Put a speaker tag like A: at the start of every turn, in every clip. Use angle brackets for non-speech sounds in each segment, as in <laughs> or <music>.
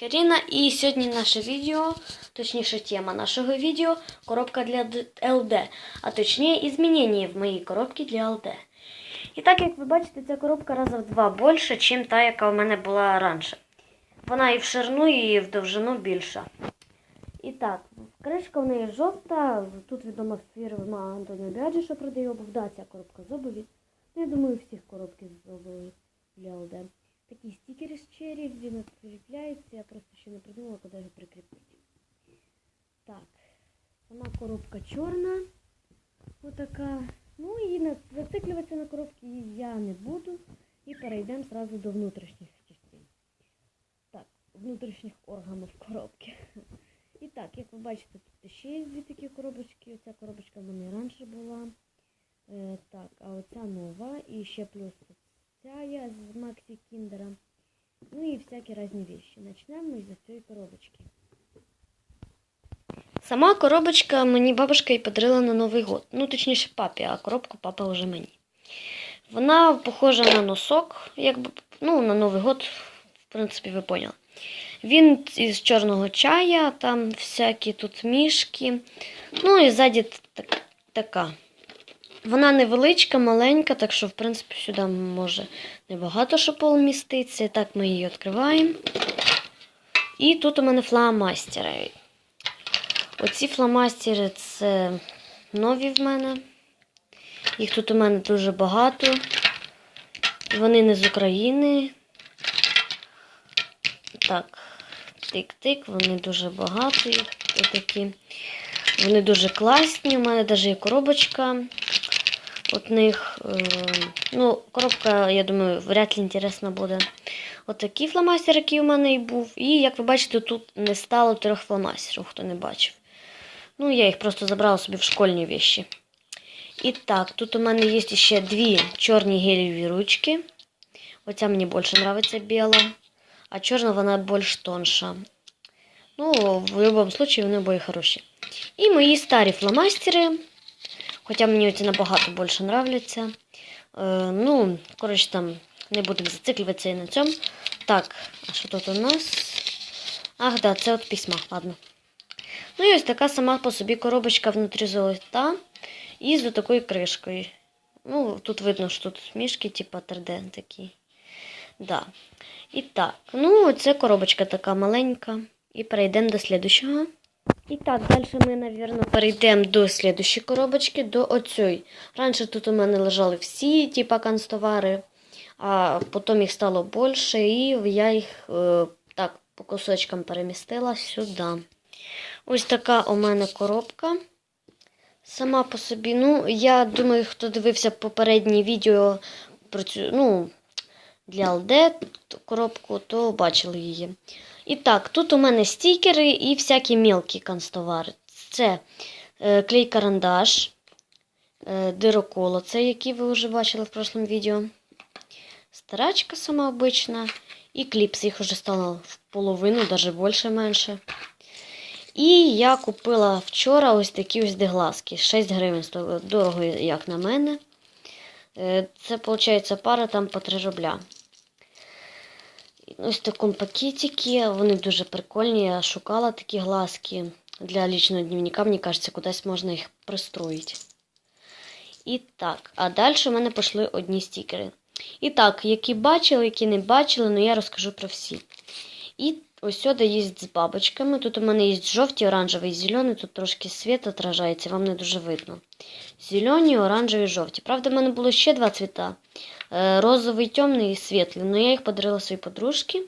A: Каріна, і сьогодні наше відео, точніше тема нашого відео коробка для ЛД, а точніше змінення в моїй коробці для ЛД. І так, як ви бачите, ця коробка раза в два більше, ніж та, яка в мене була раніше. Вона і в ширину, і в довжину більша. І так, кришка в неї жовта, тут відома фірма Антоніо Біаджі, що продає обув. Ця коробка з обуві. Ну, я думаю, всіх коробки з обуві для ЛД. Такі стікери з черрі, він прикріпляється, я просто ще не придумала, куди його прикріпити. Так, сама коробка чорна. Отака. Ну і зациклюватися на коробці я не буду. І перейдемо зразу до внутрішніх частин. Так, внутрішніх органів коробки. І так, як ви бачите, тут ще є дві такі коробочки. Оця коробочка в мене раніше була. Е, так, а оця нова. І ще плюс ця я з Максі Кіндера. Ну і всякі різні вещи. Почнемо із цієї коробочки. Сама коробочка мені бабушка і подарила на Новий год. Ну, точніше, папі, а коробку папа вже мені. Вона похожа на носок, якби, ну, на Новий год, в принципі, ви поняли. Він із чорного чая, там всякі тут мішки. Ну і ззаді так, така. Вона невеличка, маленька, так що, в принципі, сюди може небагато що поміститься. Так ми її відкриваємо. І тут у мене фломастери. Оці фломастери це нові в мене. Їх тут у мене дуже багато. Вони не з України. Так, тик-тик, вони дуже багато їх такі. Вони дуже класні. У мене навіть є коробочка. От них, е, ну, коробка, я думаю, вряд ли інтересна буде. От такий фломастер, який у мене і був. І, як ви бачите, тут не стало трьох фломастерів, хто не бачив. Ну, я їх просто забрала собі в школьні вещі. І так, тут у мене є ще дві чорні гелеві ручки. Оця мені більше подобається біла, а чорна вона більш тонша. Ну, в будь-якому випадку вони обоє хороші. І мої старі фломастери. Хоча мені оці набагато більше нравляться. Е, ну, коротше, там не будемо зациклюватися і на цьому. Так, а що тут у нас? Ах, да, це от письма, ладно. Ну і ось така сама по собі коробочка внутрі золота і з такою кришкою. Ну, тут видно, що тут мішки, типа 3D такі. Да. І так, ну, це коробочка така маленька. І перейдемо до слідущого. І так, далі ми, мабуть, перейдемо до слідущої коробочки, до оцьої. Раніше тут у мене лежали всі, типа канцтовари, а потім їх стало більше, і я їх е, так по кусочкам перемістила сюди. Ось така у мене коробка. Сама по собі. Ну, я думаю, хто дивився попереднє відео про цю, ну, для ЛД коробку, то бачили її. І так, тут у мене стікери і всякі мілкі канцтовари. Це е, клей-карандаш, е, дироколо, це який ви вже бачили в прошлому відео. Старачка сама обична. І кліпс, їх вже стало в половину, навіть більше менше. І я купила вчора ось такі ось дегласки. 6 гривень. Дорого, як на мене. Е, Це, виходить, пара там по 3 рубля. Ось в такому пакетикі. Вони дуже прикольні. Я шукала такі глазки для лічного дневника. Мені кажеться, кудись можна їх пристроїти. І так, а далі в мене пішли одні стікери. І так, які бачили, які не бачили, ну я розкажу про всі. І ось сюди є з бабочками. Тут у мене є жовті, оранжеві і зелені. Тут трошки світ отражається, вам не дуже видно. Зелені, оранжеві, жовті. Правда, в мене було ще два цвіта. Е, Розовий, темний і світлий. Ну я їх подарила своїй подружці.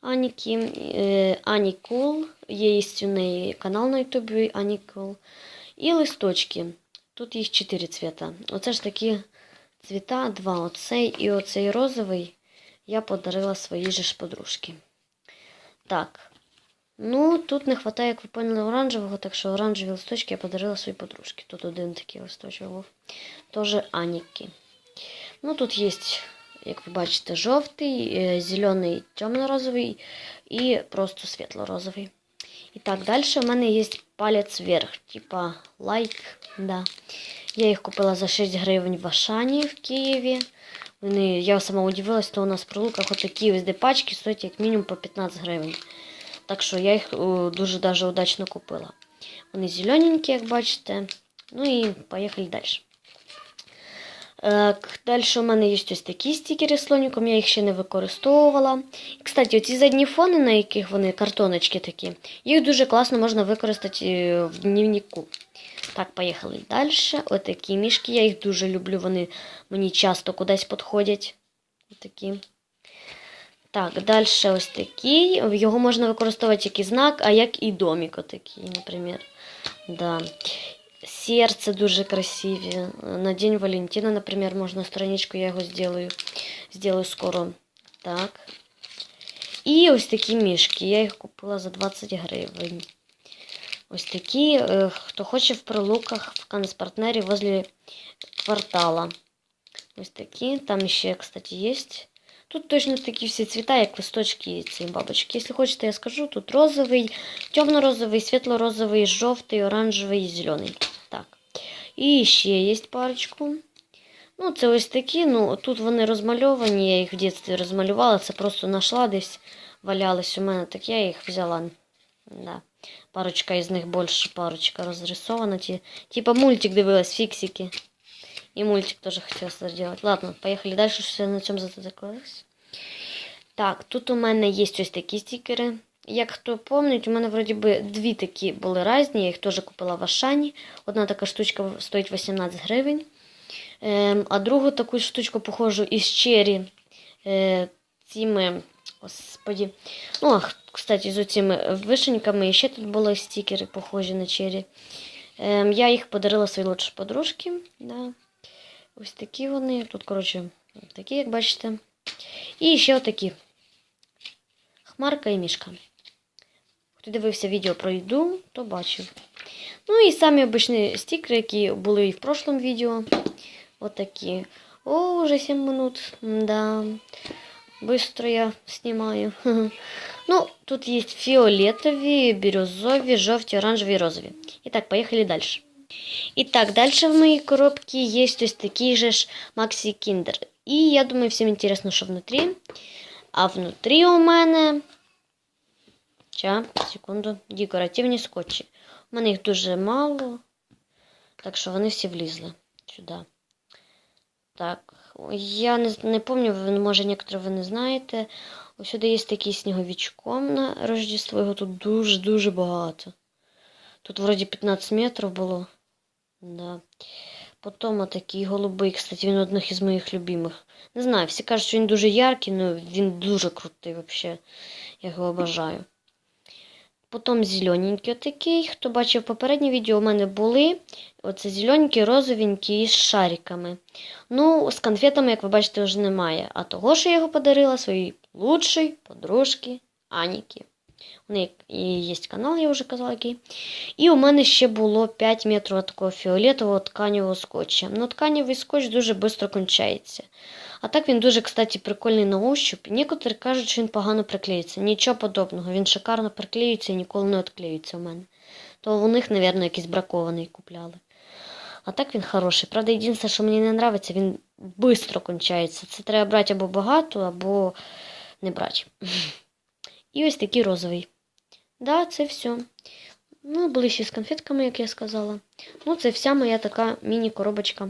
A: Аніки. Е, Ані Кул. Є у неї канал на ютубі Ані Кул. І листочки. Тут їх чотири цвіта. Оце ж такі цвіта, два. Оцей і оцей розовий я подарила своїй же ж подружці. Так. Ну, тут не вистачає, як ви поняли, оранжевого, так що оранжеві листочки я подарила своїй подружці. Тут один такий листочок був. Теж Аніки. Ну, тут є, як ви бачите, жовтий, е, зелений, темно-розовий і просто світло-розовий. І так, далі у мене є палець вверх, типа лайк. Да. Я їх купила за 6 гривень в Ашані в Києві. Вони, я сама удивилась, то у нас при луках отакі ось пачки стоять як мінімум по 15 гривень. Так що я їх дуже даже удачно купила. Вони зелененькі, як бачите. Ну і поїхали далі. Так, далі у мене є ось такі стікери з слоніком, я їх ще не використовувала. І, кстати, оці задні фони, на яких вони картоночки такі, їх дуже класно можна використати е, в дневнику. Так, поїхали далі. Отакі мішки, я їх дуже люблю, вони мені часто кудись підходять. Отакі. Так, далі ось такий. Його можна використовувати як і знак, а як і домик отакий, наприклад. Да. Серце дуже красиві. На День Валентина, наприклад, можна страничку, я його сделаю. Сделаю скоро. Так. І ось такі мішки. Я їх купила за 20 гривень. Ось такі, е, хто хоче в прилуках в канцпартнері возле квартала. Ось такі. Там ще, кстати, є. Тут точно такі всі цвіта, як листочки цієї бабочки. Якщо хочете, я скажу, тут розовий, темно-розовий, світло-розовий, жовтий, оранжевий і зелений. І ще є парочку. Ну, це ось такі. Ну, тут вони розмальовані, я їх в дитинстві розмалювала. Це просто знайшла десь валялись у мене, так я їх взяла. Да. Парочка із них більше, парочка розрисована. Ті, типа мультик дивилась, фіксики. И мультик тоже хотелось сделать. Ладно, поехали дальше, що я на цьому затикалась. Так, тут у мене є ось такі стікери. Як хто пам'ятає, у мене вроді би дві такі були різні, я їх теж купила в Ашані. Одна така штучка стоїть 18 гривень. Ем, а другу таку штучку похожу із чері. Цими, господі. Ну, а, кстати, з цими вишеньками. І ще тут були стікери, похожі на чері. Ем, я їх подарила своїй лучшій подружці. Да. Ось такі вони. Тут, коротше, такі, як бачите. І ще отакі. Хмарка і мішка. Хто дивився відео про їду, то бачив. Ну і самі обичні стікери, які були і в прошлом відео. Отакі. О, уже 7 минут. Да. Быстро я знімаю. <laughs> Ну, тут є фіолетові, бірюзові, жовті, оранжеві і розові. І так, поїхали далі. І так, далі в моїй коробці є ось такий же ж Maxi Kinder. І я думаю, всім інтересно, що внутрі. А внутрі у мене. Ча, секунду, декоративні скотчі. У мене їх дуже мало. Так що вони всі влізли сюди. Так, я не, не пам'ятаю, може, некоторі ви не знаєте. Ось сюди є такий сніговичком на Рождество. Його тут дуже-дуже багато. Тут вроді 15 метрів було. Да. Потім отакий голубий, кстати, він одних із моїх любимих. Не знаю, всі кажуть, що він дуже яркий, але він дуже крутий взагалі. Я його обожаю. Потім зелененький отакий. Хто бачив попереднє відео, у мене були. Оце зелененькі, розовенькі і з шариками. Ну, з конфетами, як ви бачите, вже немає. А того, що я його подарила своїй лучшій подружці Аніки. У неї є канал, я вже казала який. І у мене ще було 5 метрів такого фіолетового тканевого скотча. Ну, тканевий скотч дуже швидко кончається. А так він дуже, кстати, прикольний на ощупь. Некоторі кажуть, що він погано приклеїться. Нічого подобного. Він шикарно приклеюється і ніколи не відклеюється у мене. То у них, мабуть, якийсь бракований купляли. А так він хороший. Правда, єдине, що мені не подобається, він швидко кончається. Це треба брати або багато, або не брати. І ось такий розовий. Да, це все. Ну, були ще з конфетками, як я сказала. Ну, це вся моя така міні-коробочка.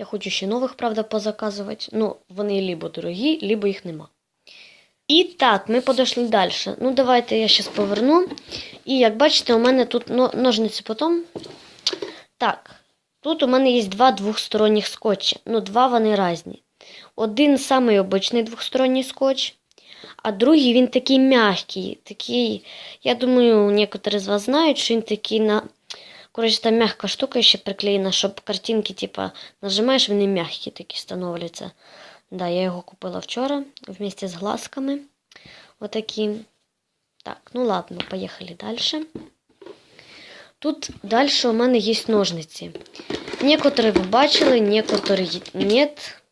A: Я хочу ще нових, правда, позаказувати. Ну, вони либо дорогі, либо їх нема. І так, ми подошли далі. Ну, давайте я зараз поверну. І як бачите, у мене тут ножниці потім. Так, тут у мене є два двохсторонніх скотчі. Ну, два вони різні. Один самий обичний двохсторонній скотч. А другий він такий м'який. такий, Я думаю, некоторі з вас знають, що він такий на. Коротше, там м'яка штука ще приклеєна, щоб картинки, типа, нажимаєш, вони м'які такі становляться. Да, я його купила вчора вместе з глазками. Отакі. Так, ну ладно, поїхали далі. Тут далі у мене є ножниці. Некоторі ви бачили, некоторі нет.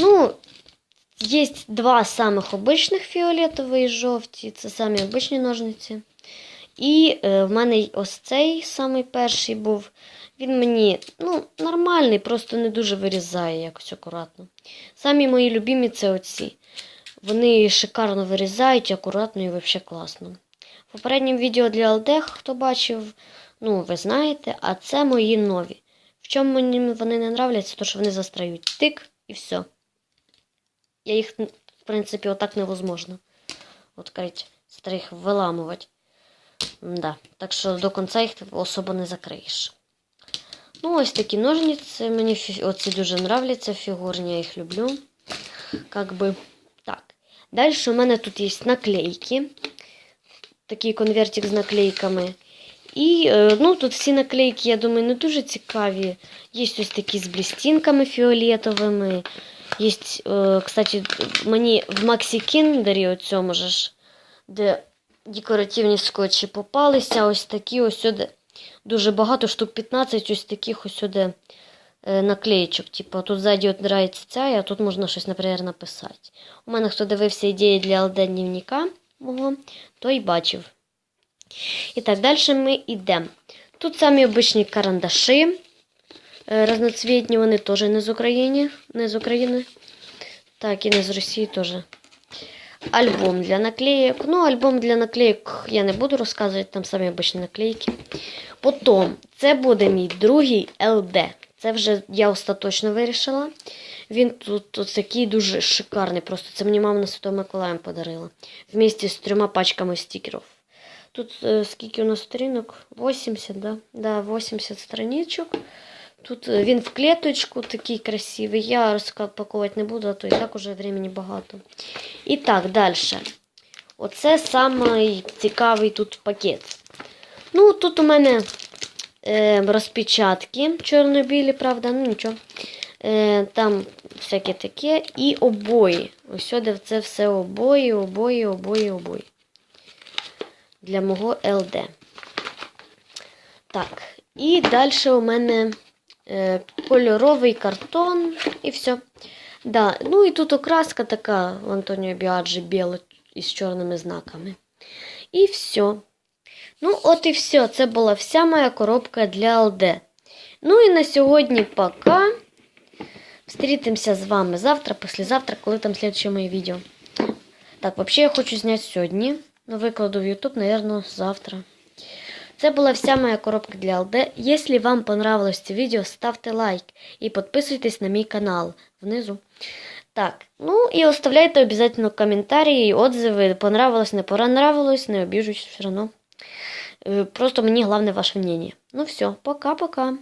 A: Ну, Є два самих обичних фіолетові і жовті, це самі обичні ножниці. І е, в мене ось цей самий перший був. Він мені ну, нормальний, просто не дуже вирізає якось акуратно. Самі мої любимі це оці. Вони шикарно вирізають, акуратно і взагалі класно. В попередньому відео для LD, хто бачив, ну, ви знаєте, а це мої нові. В чому мені вони не нравляться, то що вони застряють. Тик і все. Я їх, в принципі, отак невозможно. Открыть, стрих виламувати. Да. Так що до кінця їх особо не закриєш. Ну, ось такі ножниці. Мені фі- оці дуже нравляться фігурні, я їх люблю. Как би так. Далі у мене тут є наклейки. Такий конвертик з наклейками. І е, ну, тут всі наклейки, я думаю, не дуже цікаві. Є ось такі з блістинками фіолетовими. Є, е, кстати, мені в Максі Кіндері оцьому ж, де декоративні скотчі попалися, ось такі ось сюди. Дуже багато, штук 15 ось таких ось сюди е, наклеєчок. Типу, тут ззаді одирається ця, а тут можна щось, наприклад, написати. У мене хто дивився ідеї для ЛД дневника мого, той бачив. І так, далі ми йдемо. Тут самі обичні карандаші. е, Разноцвітні, вони теж не з України. Не з України. Так, і не з Росії теж. Альбом для наклеек. Ну, альбом для наклеек я не буду розказувати, там самі обичні наклейки. Потім, це буде мій другий ЛД. Це вже я остаточно вирішила. Він тут ось такий дуже шикарний. Просто це мені мама на Святого Миколая подарила. Вместе з трьома пачками стікерів. Тут е, скільки у нас сторінок? 80, да? Да, 80 страничок. Тут е, він в клеточку такий красивий. Я розпакувати не буду, а то і так уже времени багато. І так, далі. Оце самий цікавий тут пакет. Ну, тут у мене е, розпечатки чорно-білі, правда, ну нічого. Е, там всяке таке. І обої. Ось сюди це все обої, обої, обої, обої. Для мого ЛД. Так, і далі у мене е, кольоровий картон і все. Да. Ну і тут окраска така в Антоніо Біаджі біла із чорними знаками. І все. Ну, от і все. Це була вся моя коробка для ЛД. Ну і на сьогодні пока. Встретимося з вами завтра, післязавтра, коли там слідче моє відео. Так, взагалі я хочу зняти сьогодні. Ну, викладу в YouTube, наверное, завтра. Це була вся моя коробка для ЛД. Якщо вам понравилось це відео, ставте лайк і підписуйтесь на мій канал внизу. Так, ну і оставляйте обов'язково коментарі отзывы. Понравилось, не понравилось, не обіжусь все одно. Е, Просто мені головне ваше мнение. Ну все, пока-пока.